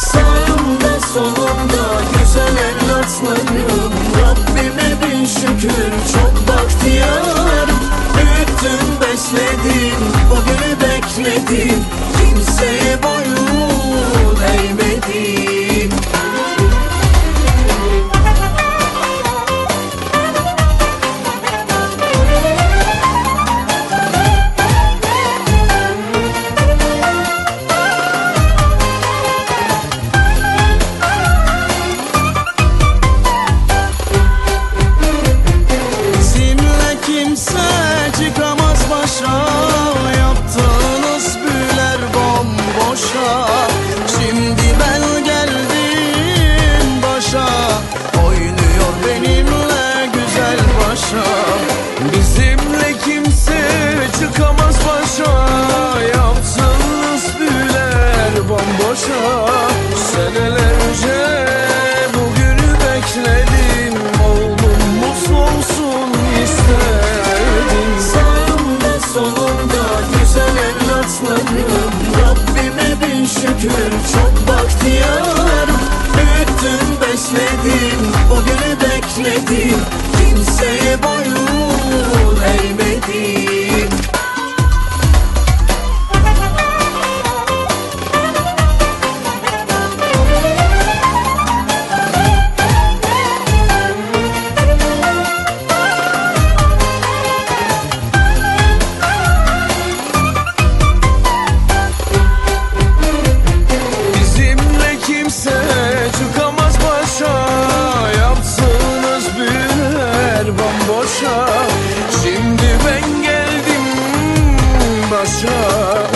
Sağımda solumda güzel evlatlarım. Rabbime bin şükür çok bahtiyarım Büyüttüm besledim bugünü bekledim. Kimseye boyun başa Bizimle kimse çıkamaz başa Yaptığınız büyüler bomboşa. Senelerce bugünü bekledim Oğlum mutlu olsun isterdim Sağımda solumda güzel evlatlarım. Rabbime bin şükür. Çok bahtiyarım Büyüttüm besledim. Bugünü bekledim. Kimseye bomboşa Şimdi ben geldim başa